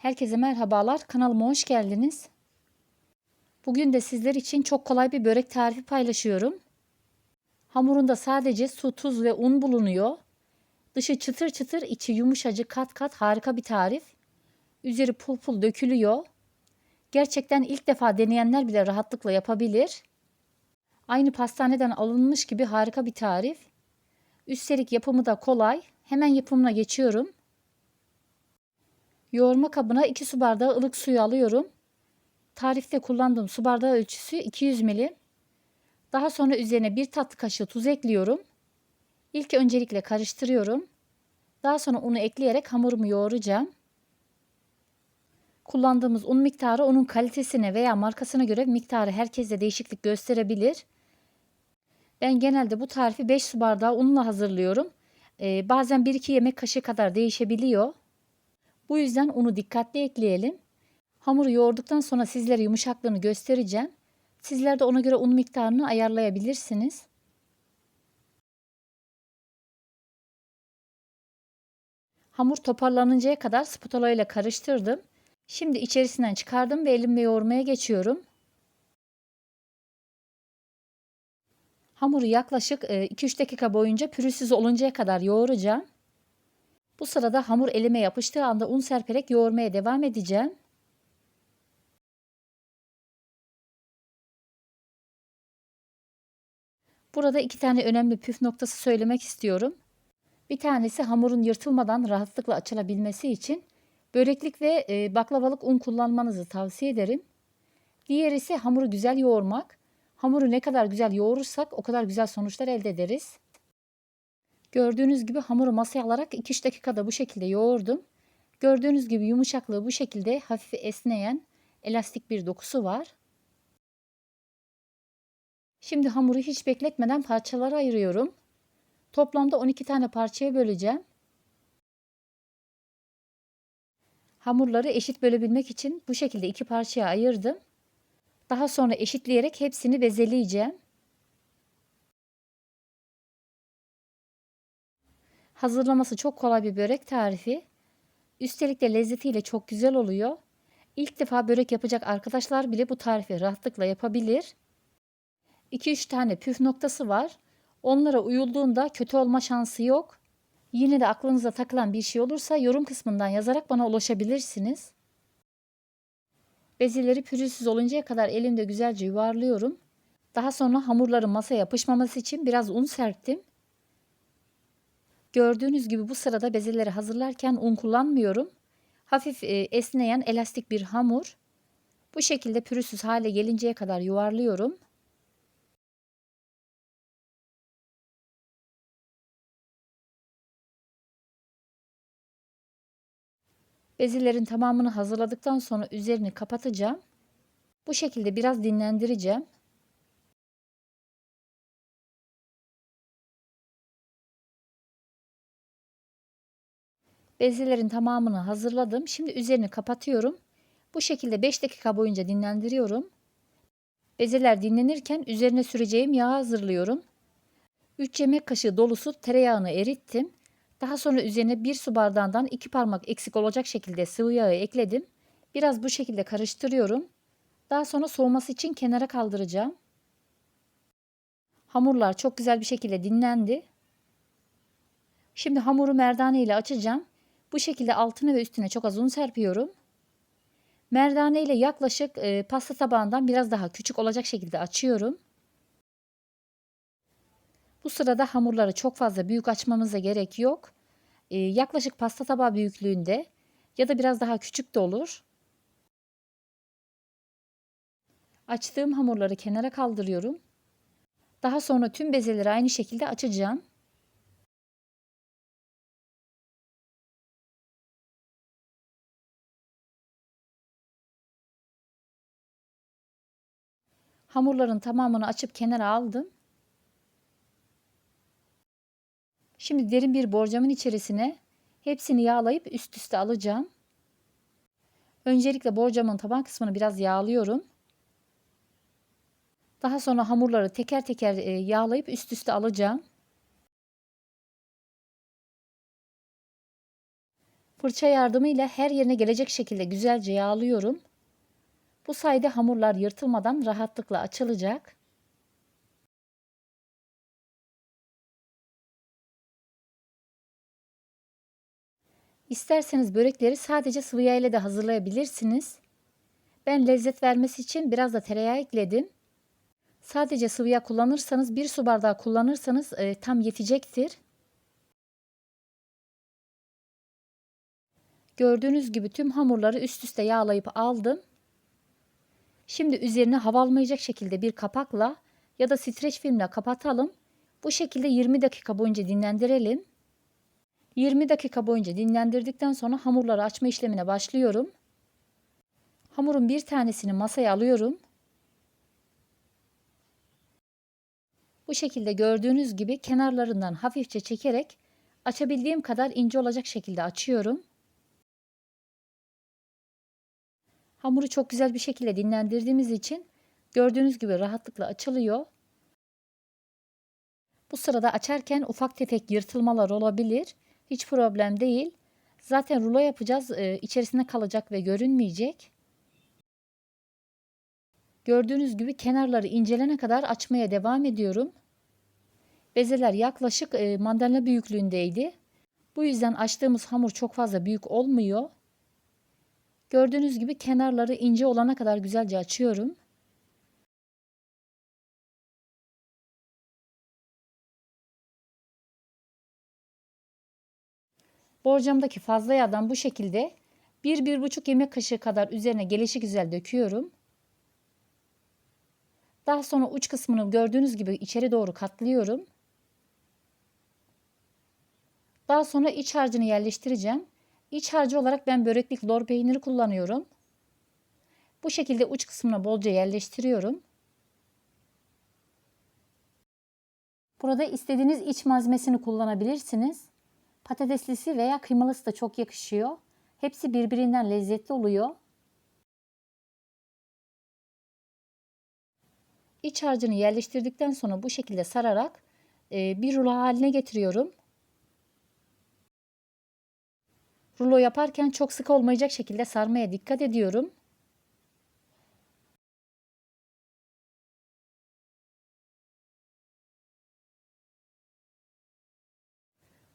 Herkese merhabalar. Kanalıma hoş geldiniz. Bugün de sizler için çok kolay bir börek tarifi paylaşıyorum. Hamurunda sadece su, tuz ve un bulunuyor. Dışı çıtır çıtır, içi yumuşacık kat kat harika bir tarif. Üzeri pul pul dökülüyor. Gerçekten ilk defa deneyenler bile rahatlıkla yapabilir. Aynı pastaneden alınmış gibi harika bir tarif. Üstelik yapımı da kolay. Hemen yapımına geçiyorum. Yoğurma kabına 2 su bardağı ılık suyu alıyorum. Tarifte kullandığım su bardağı ölçüsü 200 milim. Daha sonra üzerine bir tatlı kaşığı tuz ekliyorum. İlk öncelikle karıştırıyorum. Daha sonra unu ekleyerek hamurumu yoğuracağım. Kullandığımız un miktarı onun kalitesine veya markasına göre miktarı herkeste değişiklik gösterebilir. Ben genelde bu tarifi 5 su bardağı unla hazırlıyorum. Ee, bazen 1-2 yemek kaşığı kadar değişebiliyor. Bu yüzden unu dikkatli ekleyelim. Hamuru yoğurduktan sonra sizlere yumuşaklığını göstereceğim. Sizler de ona göre un miktarını ayarlayabilirsiniz. Hamur toparlanıncaya kadar spatula ile karıştırdım. Şimdi içerisinden çıkardım ve elimle yoğurmaya geçiyorum. Hamuru yaklaşık 2-3 dakika boyunca pürüzsüz oluncaya kadar yoğuracağım. Bu sırada hamur elime yapıştığı anda un serperek yoğurmaya devam edeceğim. Burada iki tane önemli püf noktası söylemek istiyorum. Bir tanesi hamurun yırtılmadan rahatlıkla açılabilmesi için böreklik ve e, baklavalık un kullanmanızı tavsiye ederim. Diğer ise hamuru güzel yoğurmak. Hamuru ne kadar güzel yoğurursak o kadar güzel sonuçlar elde ederiz. Gördüğünüz gibi hamuru masaya alarak 2-3 dakikada bu şekilde yoğurdum. Gördüğünüz gibi yumuşaklığı bu şekilde hafif esneyen elastik bir dokusu var. Şimdi hamuru hiç bekletmeden parçalara ayırıyorum. Toplamda 12 tane parçaya böleceğim. Hamurları eşit bölebilmek için bu şekilde iki parçaya ayırdım. Daha sonra eşitleyerek hepsini bezeleyeceğim. Hazırlaması çok kolay bir börek tarifi. Üstelik de lezzetiyle çok güzel oluyor. İlk defa börek yapacak arkadaşlar bile bu tarifi rahatlıkla yapabilir. 2-3 tane püf noktası var. Onlara uyulduğunda kötü olma şansı yok. Yine de aklınıza takılan bir şey olursa yorum kısmından yazarak bana ulaşabilirsiniz. Bezeleri pürüzsüz oluncaya kadar elimde güzelce yuvarlıyorum. Daha sonra hamurların masaya yapışmaması için biraz un serptim. Gördüğünüz gibi bu sırada bezeleri hazırlarken un kullanmıyorum. Hafif e, esneyen elastik bir hamur. Bu şekilde pürüzsüz hale gelinceye kadar yuvarlıyorum. Bezelerin tamamını hazırladıktan sonra üzerini kapatacağım. Bu şekilde biraz dinlendireceğim. Bezelerin tamamını hazırladım. Şimdi üzerini kapatıyorum. Bu şekilde 5 dakika boyunca dinlendiriyorum. Bezeler dinlenirken üzerine süreceğim yağı hazırlıyorum. 3 yemek kaşığı dolusu tereyağını erittim. Daha sonra üzerine 1 su bardağından 2 parmak eksik olacak şekilde sıvı yağı ekledim. Biraz bu şekilde karıştırıyorum. Daha sonra soğuması için kenara kaldıracağım. Hamurlar çok güzel bir şekilde dinlendi. Şimdi hamuru merdane ile açacağım. Bu şekilde altına ve üstüne çok az un serpiyorum. Merdane ile yaklaşık e, pasta tabağından biraz daha küçük olacak şekilde açıyorum. Bu sırada hamurları çok fazla büyük açmamıza gerek yok. E, yaklaşık pasta tabağı büyüklüğünde ya da biraz daha küçük de olur. Açtığım hamurları kenara kaldırıyorum. Daha sonra tüm bezeleri aynı şekilde açacağım. Hamurların tamamını açıp kenara aldım. Şimdi derin bir borcamın içerisine hepsini yağlayıp üst üste alacağım. Öncelikle borcamın taban kısmını biraz yağlıyorum. Daha sonra hamurları teker teker e, yağlayıp üst üste alacağım. Fırça yardımıyla her yerine gelecek şekilde güzelce yağlıyorum. Bu sayede hamurlar yırtılmadan rahatlıkla açılacak. İsterseniz börekleri sadece sıvı yağ ile de hazırlayabilirsiniz. Ben lezzet vermesi için biraz da tereyağı ekledim. Sadece sıvı yağ kullanırsanız bir su bardağı kullanırsanız e, tam yetecektir. Gördüğünüz gibi tüm hamurları üst üste yağlayıp aldım. Şimdi üzerine hava almayacak şekilde bir kapakla ya da streç filmle kapatalım. Bu şekilde 20 dakika boyunca dinlendirelim. 20 dakika boyunca dinlendirdikten sonra hamurları açma işlemine başlıyorum. Hamurun bir tanesini masaya alıyorum. Bu şekilde gördüğünüz gibi kenarlarından hafifçe çekerek açabildiğim kadar ince olacak şekilde açıyorum. Hamuru çok güzel bir şekilde dinlendirdiğimiz için gördüğünüz gibi rahatlıkla açılıyor. Bu sırada açarken ufak tefek yırtılmalar olabilir. Hiç problem değil. Zaten rulo yapacağız. Ee, içerisinde kalacak ve görünmeyecek. Gördüğünüz gibi kenarları incelene kadar açmaya devam ediyorum. Bezeler yaklaşık e, mandalina büyüklüğündeydi. Bu yüzden açtığımız hamur çok fazla büyük olmuyor. Gördüğünüz gibi kenarları ince olana kadar güzelce açıyorum. Borcamdaki fazla yağdan bu şekilde 1-1,5 yemek kaşığı kadar üzerine gelişi güzel döküyorum. Daha sonra uç kısmını gördüğünüz gibi içeri doğru katlıyorum. Daha sonra iç harcını yerleştireceğim. İç harcı olarak ben böreklik lor peyniri kullanıyorum. Bu şekilde uç kısmına bolca yerleştiriyorum. Burada istediğiniz iç malzemesini kullanabilirsiniz. Patateslisi veya kıymalısı da çok yakışıyor. Hepsi birbirinden lezzetli oluyor. İç harcını yerleştirdikten sonra bu şekilde sararak bir rulo haline getiriyorum. Rulo yaparken çok sık olmayacak şekilde sarmaya dikkat ediyorum.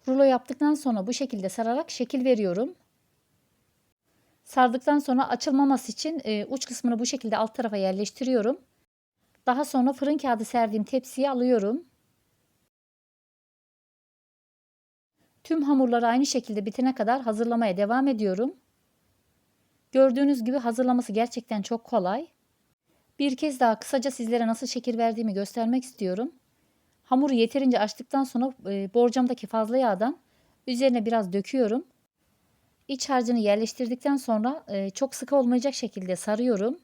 Rulo yaptıktan sonra bu şekilde sararak şekil veriyorum. Sardıktan sonra açılmaması için e, uç kısmını bu şekilde alt tarafa yerleştiriyorum. Daha sonra fırın kağıdı serdiğim tepsiye alıyorum. Tüm hamurları aynı şekilde bitene kadar hazırlamaya devam ediyorum. Gördüğünüz gibi hazırlaması gerçekten çok kolay. Bir kez daha kısaca sizlere nasıl şekil verdiğimi göstermek istiyorum. Hamuru yeterince açtıktan sonra e, borcamdaki fazla yağdan üzerine biraz döküyorum. İç harcını yerleştirdikten sonra e, çok sıkı olmayacak şekilde sarıyorum.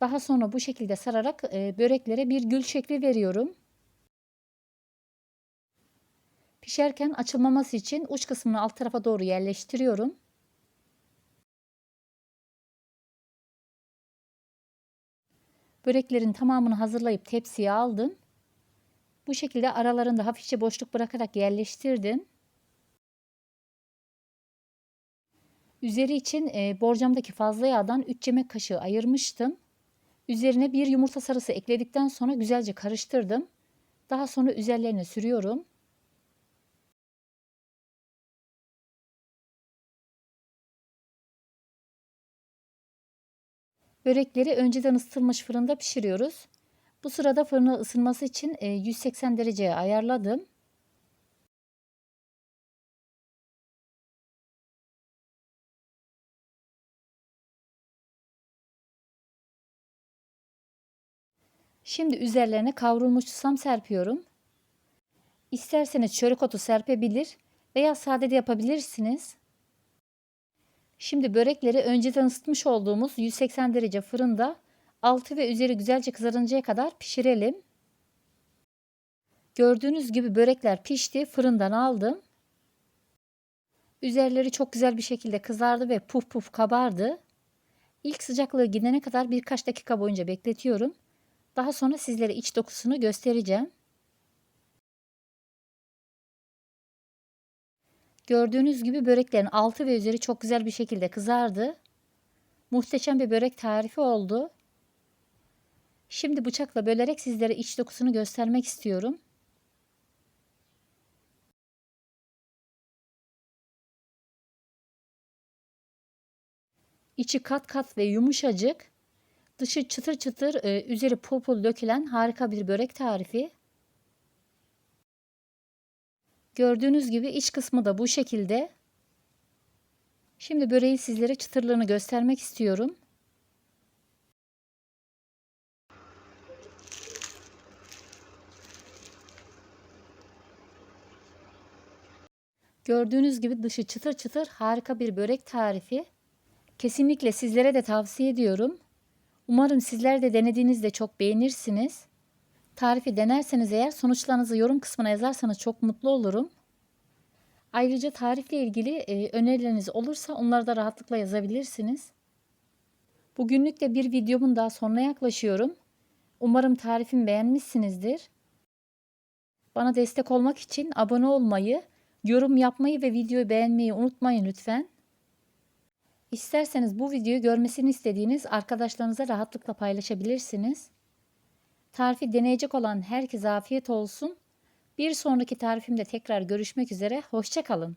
Daha sonra bu şekilde sararak e, böreklere bir gül şekli veriyorum. Pişerken açılmaması için uç kısmını alt tarafa doğru yerleştiriyorum. Böreklerin tamamını hazırlayıp tepsiye aldım. Bu şekilde aralarında hafifçe boşluk bırakarak yerleştirdim. Üzeri için e, borcamdaki fazla yağdan 3 yemek kaşığı ayırmıştım. Üzerine bir yumurta sarısı ekledikten sonra güzelce karıştırdım. Daha sonra üzerlerine sürüyorum. Börekleri önceden ısıtılmış fırında pişiriyoruz. Bu sırada fırını ısınması için 180 e, dereceye ayarladım. Şimdi üzerlerine kavrulmuş susam serpiyorum. İsterseniz çörek otu serpebilir veya sade de yapabilirsiniz. Şimdi börekleri önceden ısıtmış olduğumuz 180 derece fırında altı ve üzeri güzelce kızarıncaya kadar pişirelim. Gördüğünüz gibi börekler pişti. Fırından aldım. Üzerleri çok güzel bir şekilde kızardı ve puf puf kabardı. İlk sıcaklığı gidene kadar birkaç dakika boyunca bekletiyorum. Daha sonra sizlere iç dokusunu göstereceğim. Gördüğünüz gibi böreklerin altı ve üzeri çok güzel bir şekilde kızardı. Muhteşem bir börek tarifi oldu. Şimdi bıçakla bölerek sizlere iç dokusunu göstermek istiyorum. İçi kat kat ve yumuşacık. Dışı çıtır çıtır, e, üzeri pul pul dökülen harika bir börek tarifi. Gördüğünüz gibi iç kısmı da bu şekilde. Şimdi böreği sizlere çıtırlığını göstermek istiyorum. Gördüğünüz gibi dışı çıtır çıtır harika bir börek tarifi. Kesinlikle sizlere de tavsiye ediyorum. Umarım sizler de denediğinizde çok beğenirsiniz. Tarifi denerseniz eğer sonuçlarınızı yorum kısmına yazarsanız çok mutlu olurum. Ayrıca tarifle ilgili e, önerileriniz olursa onları da rahatlıkla yazabilirsiniz. Bugünlük de bir videomun daha sonuna yaklaşıyorum. Umarım tarifimi beğenmişsinizdir. Bana destek olmak için abone olmayı, yorum yapmayı ve videoyu beğenmeyi unutmayın lütfen. İsterseniz bu videoyu görmesini istediğiniz arkadaşlarınıza rahatlıkla paylaşabilirsiniz. Tarifi deneyecek olan herkese afiyet olsun. Bir sonraki tarifimde tekrar görüşmek üzere. Hoşçakalın.